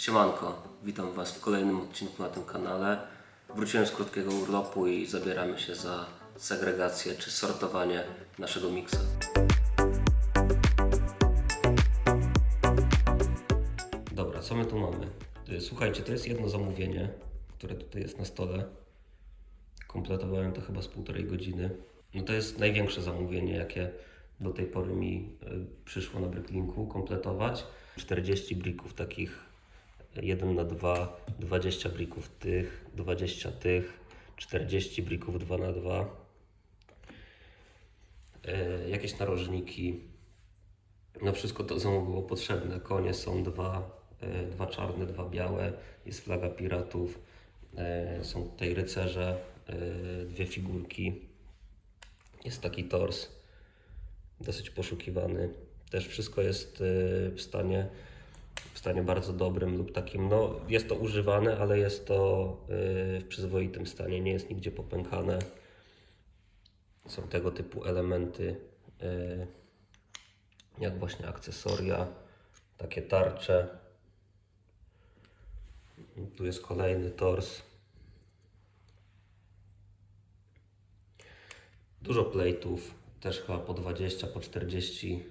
Siemanko, witam Was w kolejnym odcinku na tym kanale. Wróciłem z krótkiego urlopu i zabieramy się za segregację czy sortowanie naszego miksa. Dobra, co my tu mamy? Y, Słuchajcie, to jest jedno zamówienie, które tutaj jest na stole. Kompletowałem to chyba z półtorej godziny. No to jest największe zamówienie, jakie do tej pory mi y, przyszło na Bricklinku kompletować. 40 brików takich 1 na 2, 20 brików tych, 20 tych, 40 brików 2 na 2. Y, Jakieś narożniki, no wszystko to co mu było potrzebne. Konie są dwa, e, dwa czarne, dwa białe, jest flaga piratów, e, są tutaj rycerze, e, dwie figurki, jest taki tors, dosyć poszukiwany. Też wszystko jest e, w stanie, w stanie bardzo dobrym lub takim, no jest to używane, ale jest to e, w przyzwoitym stanie, nie jest nigdzie popękane. Są tego typu elementy. e, jak właśnie akcesoria, takie tarcze. Tu jest kolejny tors. Dużo plate'ów, też chyba po 20, po 40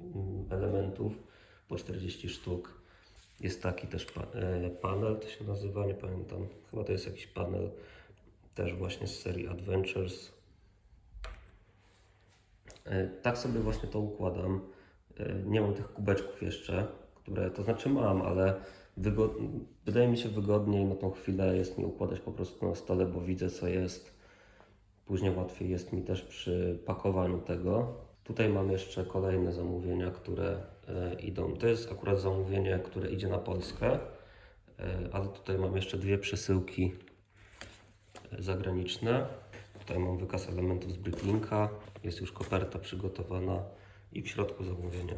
mm, elementów, po 40 sztuk. Jest taki też e, panel, to się nazywa, nie pamiętam. Chyba to jest jakiś panel też właśnie z serii Adventures. E, Tak sobie właśnie to układam. E, Nie mam tych kubeczków jeszcze, które to znaczy mam, ale wydaje mi się wygodniej na tą chwilę jest mi układać po prostu na stole, bo widzę co jest. Później łatwiej jest mi też przy pakowaniu tego. Tutaj mam jeszcze kolejne zamówienia, które idą. To jest akurat zamówienie, które idzie na Polskę, e, ale tutaj mam jeszcze dwie przesyłki e, zagraniczne. Tutaj mam wykaz elementów z Bricklinka. Jest już koperta przygotowana i w środku zamówienie.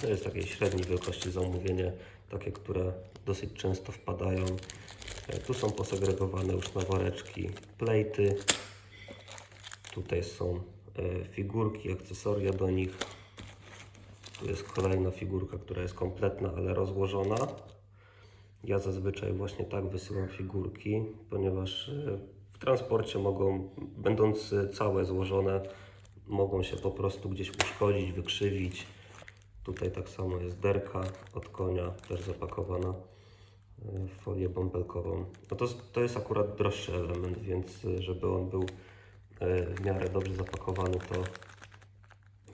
To jest takiej średniej wielkości zamówienie, takie, które dosyć często wpadają. E, Tu są posegregowane już na woreczki plejty. Tutaj są e, figurki, akcesoria do nich. Tu jest kolejna figurka, która jest kompletna, ale rozłożona. Ja zazwyczaj właśnie tak wysyłam figurki, ponieważ e, w transporcie mogą, będąc e, całe złożone, mogą się po prostu gdzieś uszkodzić, wykrzywić. Tutaj tak samo jest derka od konia, też zapakowana e, w folię bąbelkową. No to, to jest akurat droższy element, więc e, żeby on był e, w miarę dobrze zapakowany, to,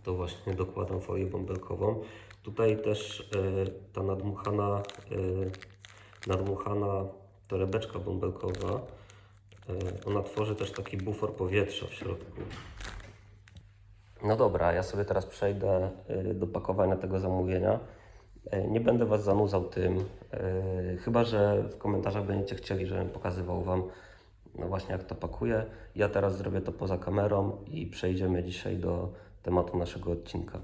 to właśnie dokładam folię bąbelkową. Tutaj też e, ta nadmuchana, e, nadmuchana torebeczka bąbelkowa, e, ona tworzy też taki bufor powietrza w środku. No dobra, ja sobie teraz przejdę do pakowania tego zamówienia. Nie będę Was zanudzał tym, chyba że w komentarzach będziecie chcieli, żebym pokazywał Wam no właśnie jak to pakuję. Ja teraz zrobię to poza kamerą i przejdziemy dzisiaj do tematu naszego odcinka.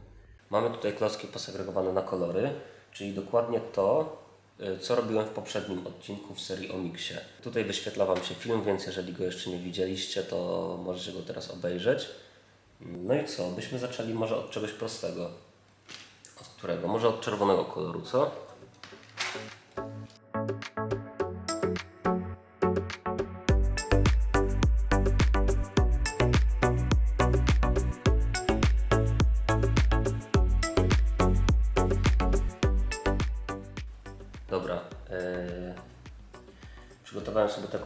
Mamy tutaj klocki posegregowane na kolory, czyli dokładnie to, y, co robiłem w poprzednim odcinku w serii o Mixie. Tutaj wyświetla Wam się film, więc jeżeli go jeszcze nie widzieliście, to możecie go teraz obejrzeć. No i co? Byśmy zaczęli może od czegoś prostego. Od którego? Może od czerwonego koloru, co?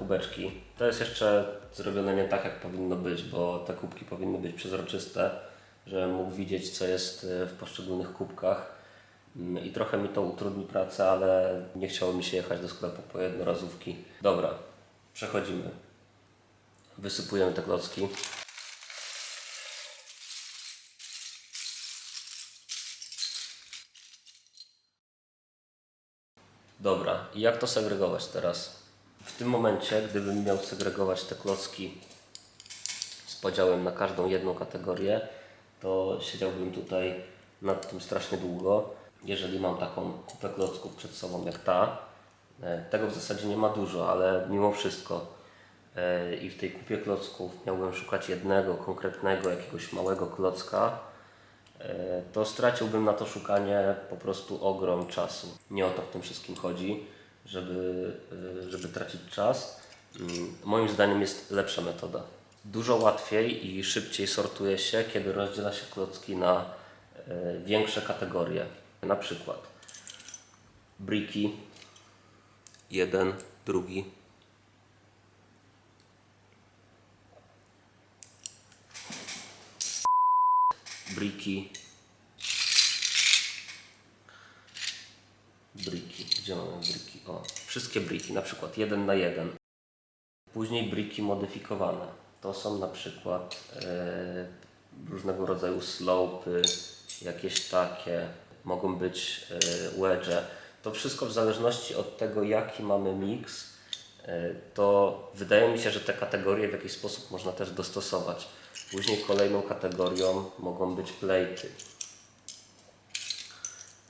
Kubeczki. To jest jeszcze zrobione nie tak, jak powinno być, bo te kubki powinny być przezroczyste, żebym mógł widzieć, co jest e, w poszczególnych kubkach. Mm, I trochę mi to utrudni pracę, ale nie chciało mi się jechać do sklepu po jednorazówki. Dobra, przechodzimy. Wysypujemy te klocki. Dobra, i jak to segregować teraz? W tym momencie, gdybym miał segregować te klocki z podziałem na każdą jedną kategorię, to siedziałbym tutaj nad tym strasznie długo. Jeżeli mam taką kupę klocków przed sobą jak ta, e, tego w zasadzie nie ma dużo, ale mimo wszystko e, i w tej kupie klocków miałbym szukać jednego konkretnego, jakiegoś małego klocka, e, to straciłbym na to szukanie po prostu ogrom czasu. Nie o to w tym wszystkim chodzi, żeby, e, żeby tracić czas. Mm, Moim zdaniem jest lepsza metoda. Dużo łatwiej i szybciej sortuje się, kiedy rozdziela się klocki na e, większe kategorie. Na przykład briki, jeden, drugi, briki. Briki, gdzie mamy briki? O, wszystkie briki, na przykład jeden na jeden. Później briki modyfikowane. To są na przykład e, różnego rodzaju slopy, jakieś takie, mogą być e, wedge. To wszystko w zależności od tego, jaki mamy miks, e, to wydaje mi się, że te kategorie w jakiś sposób można też dostosować. Później kolejną kategorią mogą być plejty.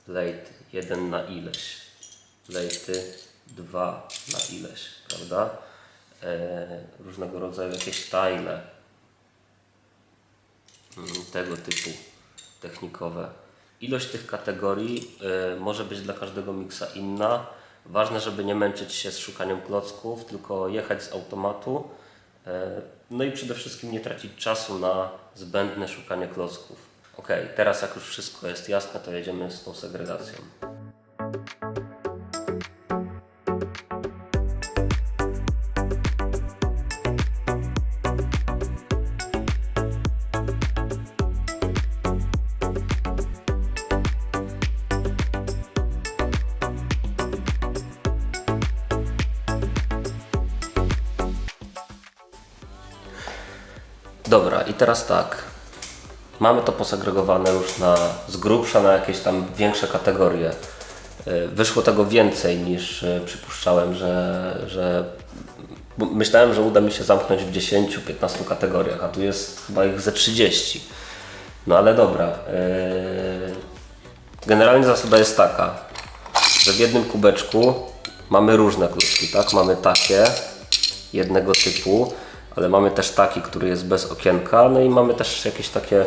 Plejty, jeden na ileś. Plejty, dwa na ileś, prawda? E, różnego rodzaju jakieś tile. Mm, Tego typu technikowe. Ilość tych kategorii e, może być dla każdego miksa inna. Ważne, żeby nie męczyć się z szukaniem klocków, tylko jechać z automatu. E, No i przede wszystkim nie tracić czasu na zbędne szukanie klocków. Ok, teraz jak już wszystko jest jasne, to jedziemy z tą segregacją. Dobra, i teraz tak. Mamy to posegregowane już na, z grubsza na jakieś tam większe kategorie. Y, Wyszło tego więcej niż y, przypuszczałem, że, że myślałem, że uda mi się zamknąć w 10-15 kategoriach, a tu jest chyba ich ze 30. No ale dobra. y, Generalnie zasada jest taka, że w jednym kubeczku mamy różne kluczki, tak? Mamy takie jednego typu, ale mamy też taki, który jest bez okienka, no i mamy też jakieś takie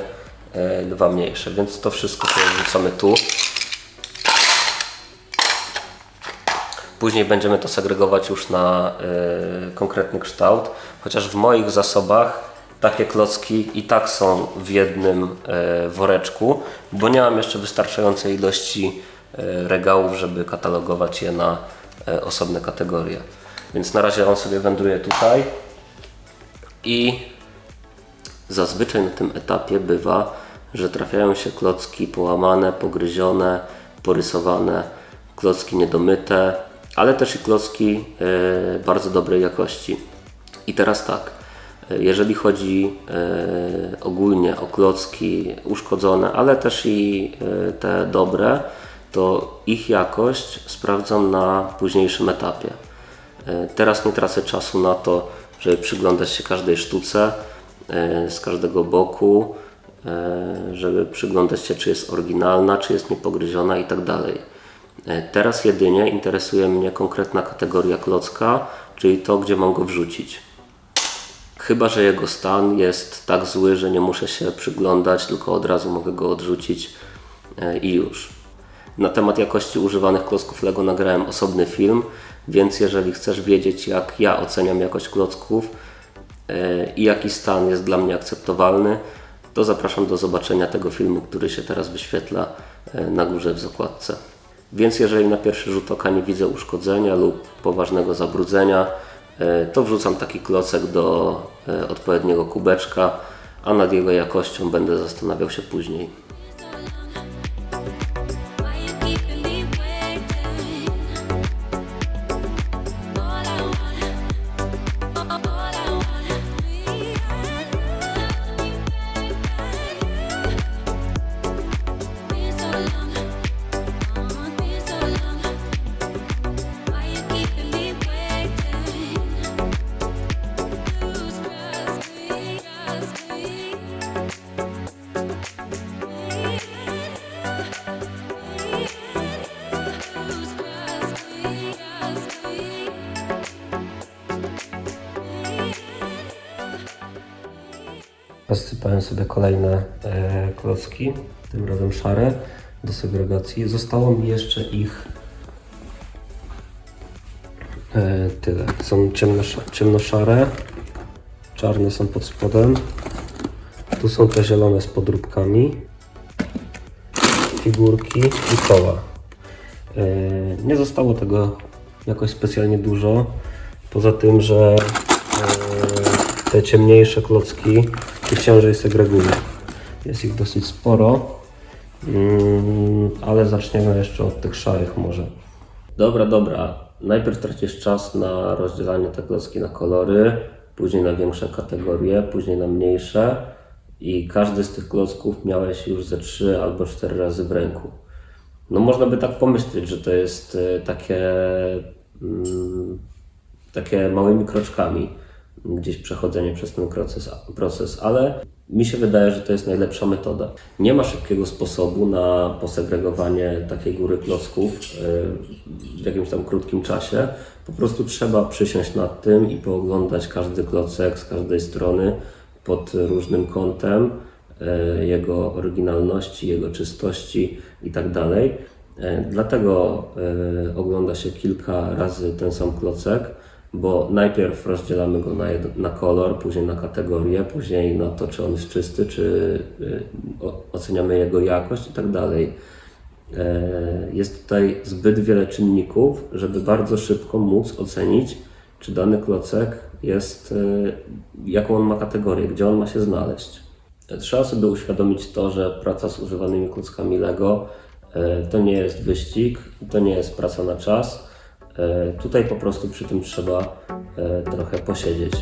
dwa mniejsze, więc to wszystko sobie wrzucamy tu. Później będziemy to segregować już na e, konkretny kształt, chociaż w moich zasobach takie klocki i tak są w jednym e, woreczku, bo nie mam jeszcze wystarczającej ilości e, regałów, żeby katalogować je na e, osobne kategorie. Więc na razie on sobie wędruje tutaj i zazwyczaj na tym etapie bywa, że trafiają się klocki połamane, pogryzione, porysowane, klocki niedomyte, ale też i klocki e, bardzo dobrej jakości. I teraz tak, e, jeżeli chodzi e, ogólnie o klocki uszkodzone, ale też i te dobre, to ich jakość sprawdzam na późniejszym etapie. Teraz nie tracę czasu na to, żeby przyglądać się każdej sztuce z każdego boku, e, żeby przyglądać się, czy jest oryginalna, czy jest niepogryziona i tak dalej. E, Teraz jedynie interesuje mnie konkretna kategoria klocka, czyli to, gdzie mam go wrzucić. Chyba, że jego stan jest tak zły, że nie muszę się przyglądać, tylko od razu mogę go odrzucić e, i już. Na temat jakości używanych klocków Lego nagrałem osobny film, więc jeżeli chcesz wiedzieć, jak ja oceniam jakość klocków e, i jaki stan jest dla mnie akceptowalny, to zapraszam do zobaczenia tego filmu, który się teraz wyświetla e, na górze w zakładce. Więc jeżeli na pierwszy rzut oka nie widzę uszkodzenia lub poważnego zabrudzenia, e, to wrzucam taki klocek do e, odpowiedniego kubeczka, a nad jego jakością będę zastanawiał się później. Rozsypałem sobie kolejne e, klocki, tym razem szare, do segregacji. Zostało mi jeszcze ich e, tyle. Są ciemno, ciemnoszare, czarne są pod spodem. Tu są te zielone z podróbkami, figurki i koła. E, Nie zostało tego jakoś specjalnie dużo, poza tym, że te ciemniejsze klocki ich ciężej segreguję. Jest ich dosyć sporo, Mm, ale zaczniemy jeszcze od tych szarych może. Dobra, dobra. Najpierw tracisz czas na rozdzielanie te klocki na kolory, później na większe kategorie, później na mniejsze i każdy z tych klocków miałeś już ze 3 albo 4 razy w ręku. No można by tak pomyśleć, że to jest e, takie, mm, takie małymi kroczkami gdzieś przechodzenie przez ten proces, proces, ale mi się wydaje, że to jest najlepsza metoda. Nie ma szybkiego sposobu na posegregowanie takiej góry klocków e, w jakimś tam krótkim czasie. Po prostu trzeba przysiąść nad tym i pooglądać każdy klocek z każdej strony pod różnym kątem e, jego oryginalności, jego czystości i tak. E, Dlatego ogląda się kilka razy ten sam klocek, bo najpierw rozdzielamy go na, jed- na kolor, później na kategorię, później na to, czy on jest czysty, czy e, o- oceniamy jego jakość i tak dalej. E, Jest tutaj zbyt wiele czynników, żeby bardzo szybko móc ocenić, czy dany klocek jest, e, jaką on ma kategorię, gdzie on ma się znaleźć. E, Trzeba sobie uświadomić to, że praca z używanymi klockami Lego e, to nie jest wyścig, to nie jest praca na czas. E, Tutaj po prostu przy tym trzeba e, trochę posiedzieć.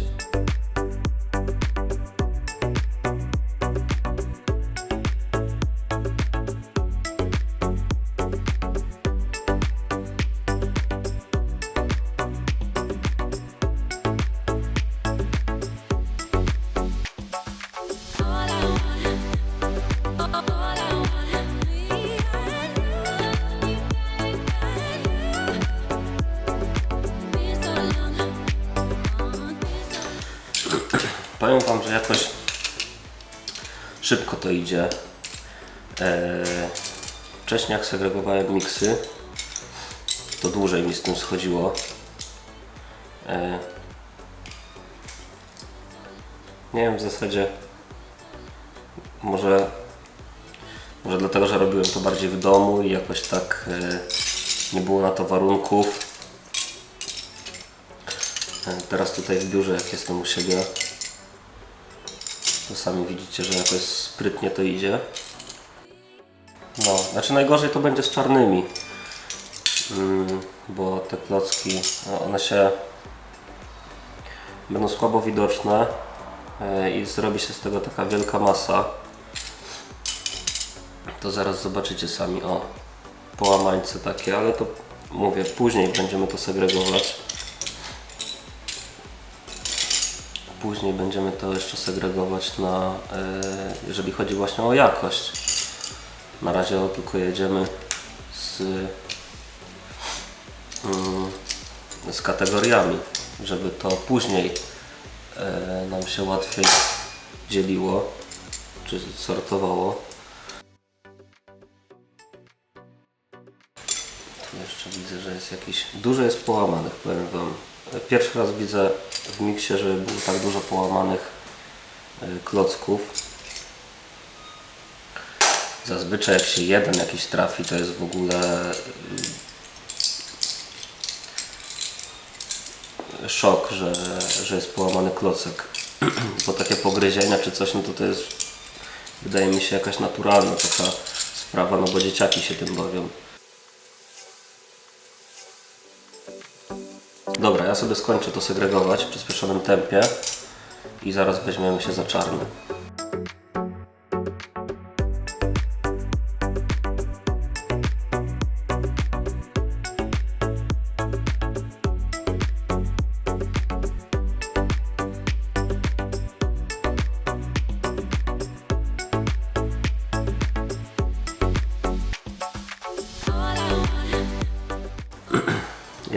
Powiem Wam, że jakoś szybko to idzie. Eee, wcześniej jak segregowałem miksy, to dłużej mi z tym schodziło. Eee, nie wiem w zasadzie, może, może dlatego, że robiłem to bardziej w domu i jakoś tak e, nie było na to warunków. E, Teraz tutaj w biurze, jak jestem u siebie, to sami widzicie, że jakoś sprytnie to idzie. No, znaczy najgorzej to będzie z czarnymi. Mm, bo te klocki, no, one się będą słabo widoczne e, i zrobi się z tego taka wielka masa. To zaraz zobaczycie sami, o, połamańce takie, ale to mówię, później będziemy to segregować. Później będziemy to jeszcze segregować na, e, jeżeli chodzi właśnie o jakość. Na razie tylko jedziemy z, mm, z kategoriami, żeby to później e, nam się łatwiej dzieliło czy sortowało. Tu jeszcze widzę, że jest jakiś. Dużo jest połamanych, powiem Wam. Pierwszy raz widzę w miksie, że było tak dużo połamanych e, klocków. Zazwyczaj jak się jeden jakiś trafi, to jest w ogóle y, szok, że, że jest połamany klocek. Bo takie pogryzienia czy coś, no to to jest wydaje mi się jakaś naturalna taka sprawa, no bo dzieciaki się tym bawią. Dobra, ja sobie skończę to segregować w przyspieszonym tempie i zaraz weźmiemy się za czarny.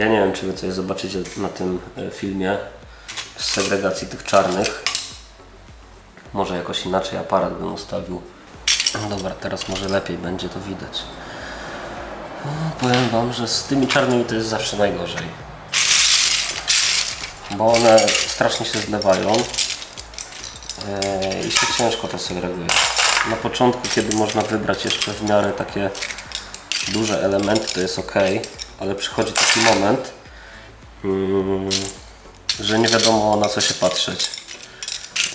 Ja nie wiem, czy wy coś zobaczycie na tym e, filmie z segregacji tych czarnych. Może jakoś inaczej aparat bym ustawił. Dobra, teraz może lepiej będzie to widać. No, powiem Wam, że z tymi czarnymi to jest zawsze najgorzej. Bo one strasznie się zlewają e, i się ciężko to segreguje. Na początku, kiedy można wybrać jeszcze w miarę takie duże elementy, to jest ok, ale przychodzi taki moment, mm, że nie wiadomo na co się patrzeć.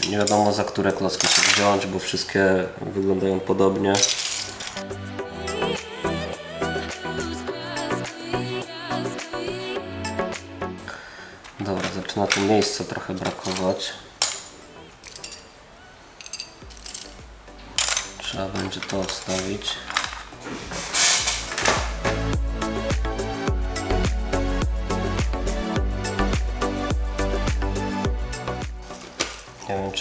Nie wiadomo za które klocki się wziąć, bo wszystkie wyglądają podobnie. Dobra, zaczyna tu miejsca trochę brakować. Trzeba będzie to odstawić.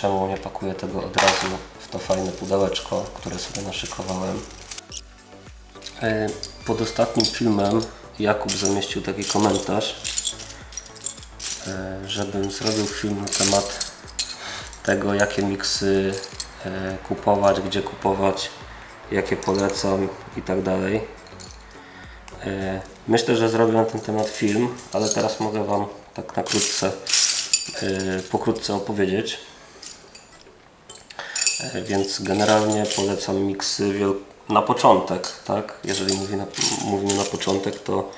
Czemu nie pakuję tego od razu w to fajne pudełeczko, które sobie naszykowałem. E, Pod ostatnim filmem Jakub zamieścił taki komentarz, e, żebym zrobił film na temat tego, jakie miksy e, kupować, gdzie kupować, jakie polecam i tak dalej. Myślę, że zrobię na ten temat film, ale teraz mogę Wam tak na krótce, pokrótce opowiedzieć. E, Więc generalnie polecam miksy wiel- na początek, tak? Jeżeli mówi na, mówimy na początek, to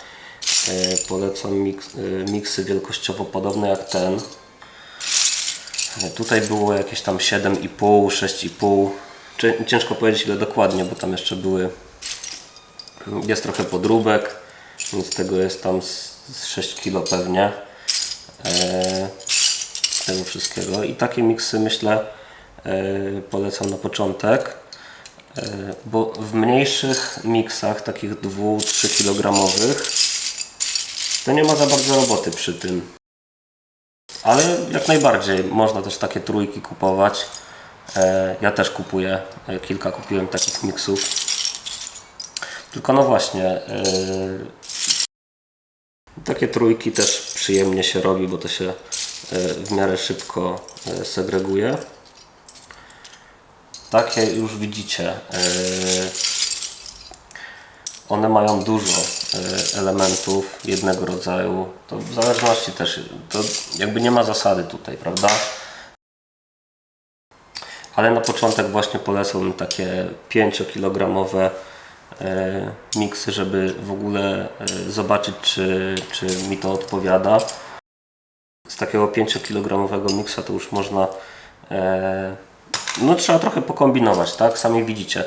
e, polecam miks, e, miksy wielkościowo podobne jak ten. Tutaj było jakieś tam 7,5, 6,5. Czy- Ciężko powiedzieć ile dokładnie, bo tam jeszcze były. Jest trochę podróbek, więc tego jest tam z, z 6 kg pewnie. Tego wszystkiego. I takie miksy myślę polecam na początek. E, bo w mniejszych miksach, takich 2-3 kg, to nie ma za bardzo roboty przy tym. Ale jak najbardziej można też takie trójki kupować. E, Ja też kupuję, e, kilka kupiłem takich miksów. Tylko no właśnie, e, takie trójki też przyjemnie się robi, bo to się e, w miarę szybko e, segreguje. Takie już widzicie. e, One mają dużo e, elementów jednego rodzaju. To w zależności też, to jakby nie ma zasady tutaj, prawda? Ale na początek właśnie polecam takie 5-kilogramowe e, miksy, żeby w ogóle zobaczyć, czy, czy mi to odpowiada. Z takiego 5-kilogramowego miksa to już można no trzeba trochę pokombinować, tak? Sami widzicie.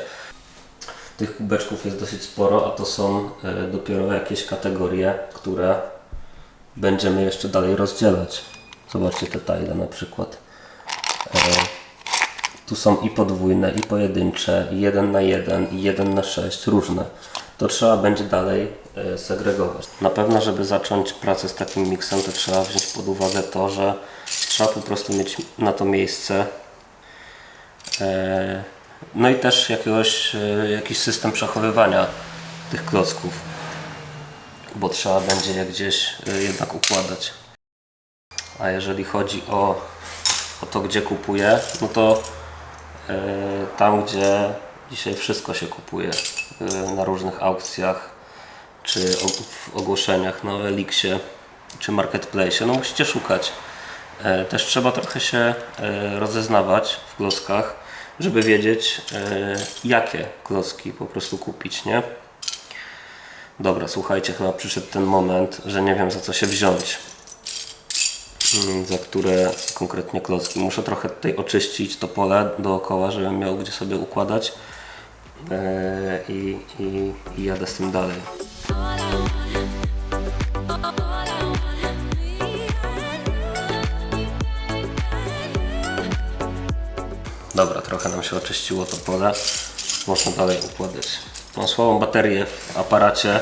Tych kubeczków jest dosyć sporo, a to są e, dopiero jakieś kategorie, które będziemy jeszcze dalej rozdzielać. Zobaczcie te tile na przykład. E, tu są i podwójne, i pojedyncze, i 1 na 1, i 1 na 6, różne. To trzeba będzie dalej e, segregować. Na pewno, żeby zacząć pracę z takim miksem, to trzeba wziąć pod uwagę to, że trzeba po prostu mieć na to miejsce. E, No i też jakiegoś, e, jakiś system przechowywania tych klocków, bo trzeba będzie je gdzieś e, jednak układać. A jeżeli chodzi o, o to, gdzie kupuję, no to tam, gdzie dzisiaj wszystko się kupuje na różnych aukcjach, czy w ogłoszeniach na Elixie, czy Marketplace, no musicie szukać. E, Też trzeba trochę się e, rozeznawać w klockach, żeby wiedzieć, e, jakie klocki po prostu kupić, nie? Dobra, słuchajcie, chyba przyszedł ten moment, że nie wiem za co się wziąć. Mm, Za które konkretnie klocki. Muszę trochę tutaj oczyścić to pole dookoła, żebym miał gdzie sobie układać. I, i, i jadę z tym dalej. Dobra, trochę nam się oczyściło to pole. Można dalej układać. Mam słabą baterię w aparacie,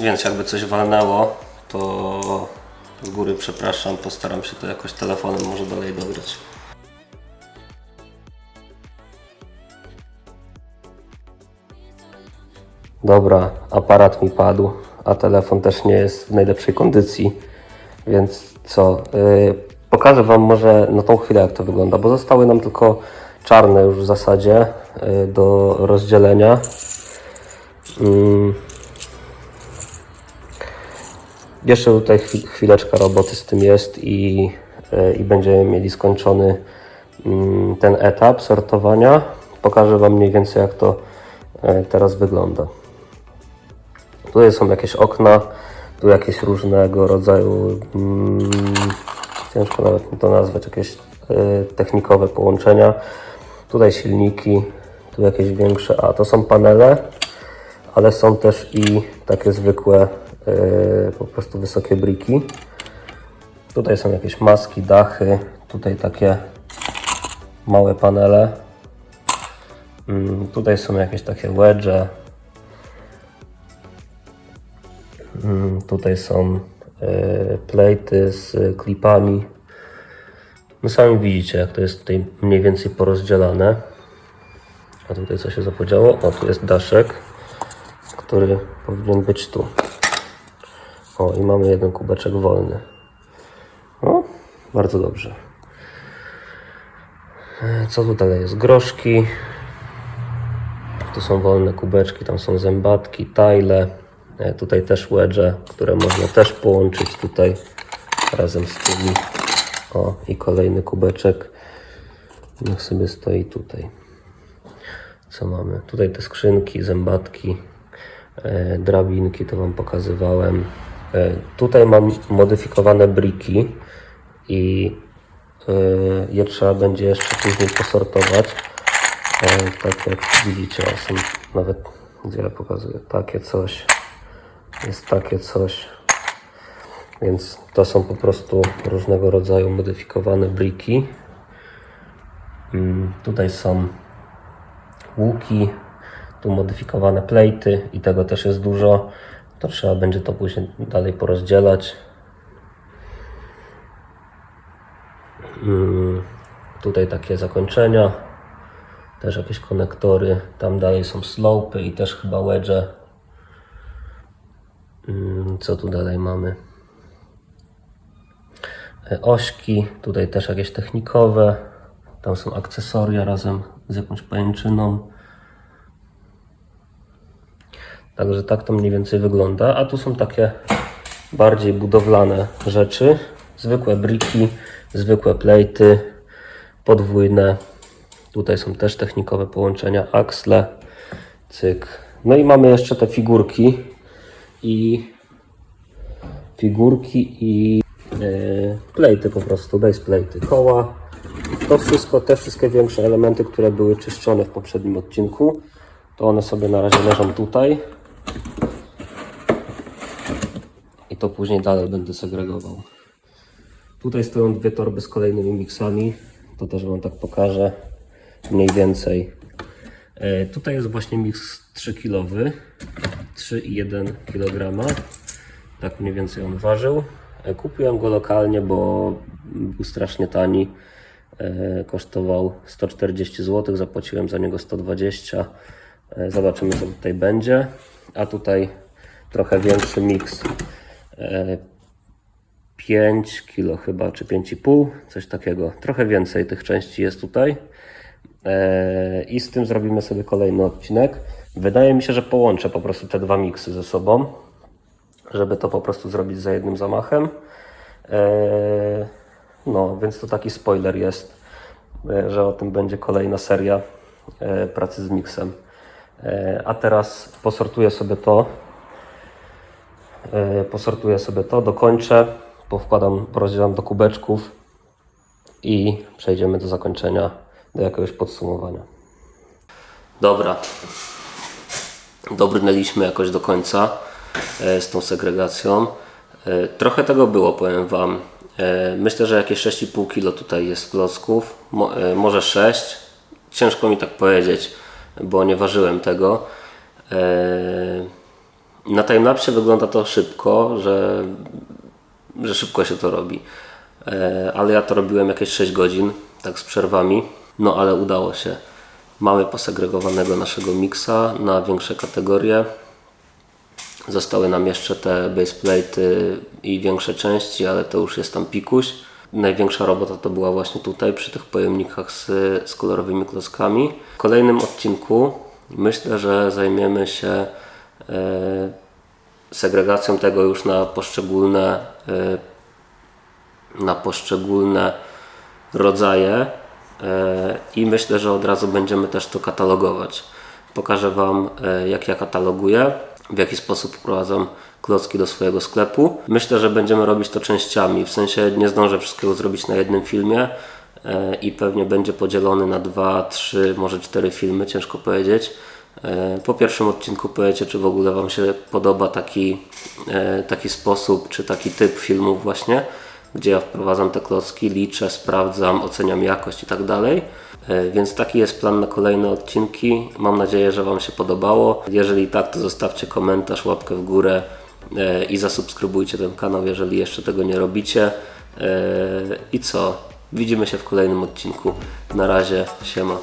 więc jakby coś walnęło, to z góry przepraszam. Postaram się to jakoś telefonem może dalej dograć. Dobra, aparat mi padł, a telefon też nie jest w najlepszej kondycji, więc co? Yy, Pokażę Wam może na tą chwilę, jak to wygląda, bo zostały nam tylko czarne już w zasadzie y, do rozdzielenia. Mm. Jeszcze tutaj chwi- chwileczka roboty z tym jest i, y, i będziemy mieli skończony mm, ten etap sortowania. Pokażę Wam mniej więcej, jak to y, teraz wygląda. Tutaj są jakieś okna, tu jakieś różnego rodzaju, mm, ciężko nawet to nazwać, jakieś y, technikowe połączenia. Tutaj silniki, tu jakieś większe, a to są panele, ale są też i takie zwykłe, y, po prostu wysokie briki. Tutaj są jakieś maski, dachy, tutaj takie małe panele. Mm, Tutaj są jakieś takie wedge, Mm, Tutaj są e, plejty z klipami. No sami widzicie, jak to jest tutaj mniej więcej porozdzielane. A tutaj co się zapodziało? O, tu jest daszek, który powinien być tu. O, i mamy jeden kubeczek wolny. O, bardzo dobrze. E, Co tu dalej jest? Groszki. Tu są wolne kubeczki, tam są zębatki, tajle. E, Tutaj też wedge, które można też połączyć tutaj razem z tymi. O, i kolejny kubeczek. Niech sobie stoi tutaj. Co mamy? Tutaj te skrzynki, zębatki, e, drabinki, to Wam pokazywałem. E, tutaj mam modyfikowane briki i je trzeba będzie jeszcze później posortować. Tak jak widzicie, są nawet, gdzie ja pokazuję, takie coś, jest takie coś, więc to są po prostu różnego rodzaju modyfikowane briki. Mm, Tutaj są łuki, tu modyfikowane plejty i tego też jest dużo. To trzeba będzie to później dalej porozdzielać. Mm, Tutaj takie zakończenia, też jakieś konektory. Tam dalej są slopy i też chyba wedge. Mm, Co tu dalej mamy? E, Ośki, tutaj też jakieś technikowe. Tam są akcesoria razem z jakąś pajęczyną. Także tak to mniej więcej wygląda. A tu są takie bardziej budowlane rzeczy. Zwykłe briki, zwykłe plejty, podwójne. Tutaj są też technikowe połączenia, aksle, cyk. No i mamy jeszcze te figurki i figurki i yy, plejty po prostu, base plejty, koła. To wszystko, te wszystkie większe elementy, które były czyszczone w poprzednim odcinku, to one sobie na razie leżą tutaj. I to później dalej będę segregował. Tutaj stoją dwie torby z kolejnymi miksami. To też Wam tak pokażę. Mniej więcej. E, tutaj jest właśnie miks 3 kg. 3,1 kg. Tak mniej więcej on ważył. E, Kupiłem go lokalnie, bo był strasznie tani. E, Kosztował 140 zł, zapłaciłem za niego 120. E, Zobaczymy co tutaj będzie. A tutaj trochę większy miks. E, 5 kilo chyba, czy 5,5, coś takiego. Trochę więcej tych części jest tutaj. I z tym zrobimy sobie kolejny odcinek. Wydaje mi się, że połączę po prostu te dwa miksy ze sobą, żeby to po prostu zrobić za jednym zamachem. E, No, więc to taki spoiler jest, e, że o tym będzie kolejna seria e, pracy z miksem. A teraz posortuję sobie to. Posortuję sobie to, dokończę, powkładam, porozdzielam do kubeczków i przejdziemy do zakończenia, do jakiegoś podsumowania. Dobra. Dobrnęliśmy jakoś do końca e, z tą segregacją. E, Trochę tego było, powiem Wam. E, Myślę, że jakieś 6,5 kg tutaj jest klocków, Mo, może 6. Ciężko mi tak powiedzieć, bo nie ważyłem tego. Na timelapsie wygląda to szybko, że, że szybko się to robi. Ale ja to robiłem jakieś 6 godzin, tak z przerwami. No ale udało się. Mamy posegregowanego naszego miksa na większe kategorie. Zostały nam jeszcze te baseplate'y i większe części, ale to już jest tam pikuś. Największa robota to była właśnie tutaj, przy tych pojemnikach z, z kolorowymi klockami. W kolejnym odcinku myślę, że zajmiemy się e, segregacją tego już na poszczególne, e, na poszczególne rodzaje i myślę, że od razu będziemy też to katalogować. Pokażę Wam, e, jak ja kataloguję, w jaki sposób wprowadzam klocki do swojego sklepu. Myślę, że będziemy robić to częściami, w sensie nie zdążę wszystkiego zrobić na jednym filmie e, i pewnie będzie podzielony na dwa, trzy, może cztery filmy, ciężko powiedzieć. E, Po pierwszym odcinku powiecie, czy w ogóle Wam się podoba taki, e, taki sposób, czy taki typ filmów właśnie, gdzie ja wprowadzam te klocki, liczę, sprawdzam, oceniam jakość i tak dalej. E, Więc taki jest plan na kolejne odcinki. Mam nadzieję, że Wam się podobało. Jeżeli tak, to zostawcie komentarz, łapkę w górę e, i zasubskrybujcie ten kanał, jeżeli jeszcze tego nie robicie. E, I co? Widzimy się w kolejnym odcinku. Na razie, siema.